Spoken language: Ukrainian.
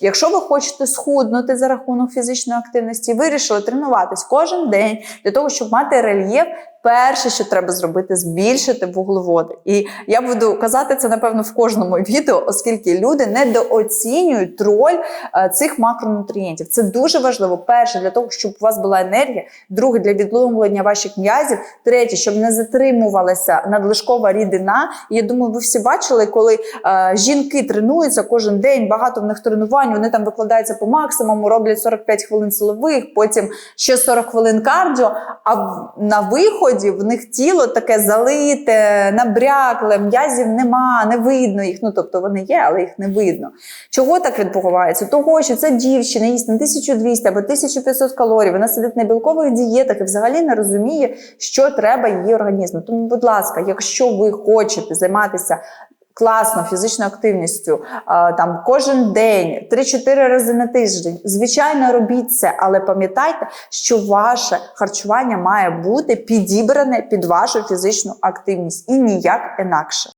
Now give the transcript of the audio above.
Якщо ви хочете схуднути за рахунок фізичної активності, вирішили тренуватись кожен день для того, щоб мати рельєф, перше, що треба зробити, збільшити вуглеводи. І я буду казати це напевно в кожному відео, оскільки люди недооцінюють роль е, цих макронутрієнтів. Це дуже важливо. Перше, для того, щоб у вас була енергія, друге для відновлення ваших м'язів, третє, щоб не затримувалася надлишкова рідина. І я думаю, ви всі бачили, коли е, жінки тренуються кожен день, багато в них тренувань, вони там викладаються по максимуму, роблять 45 хвилин силових, потім ще 40 хвилин кардіо. А на виході в них тіло таке залите, набрякле, м'язів нема, не видно їх. Ну тобто вони є, але їх не видно. Чого так відбувається? Того, що ця дівчина їсть на 1200 або 1500 калорій, вона сидить на білкових дієтах і взагалі не розуміє, що треба її організму. Тому, будь ласка, якщо ви хочете займатися класно фізичною активністю, там кожен день, 3-4 рази на тиждень, звичайно, робіть це, але пам'ятайте, що ваше харчування має бути підібране під вашу фізичну активність і ніяк інакше.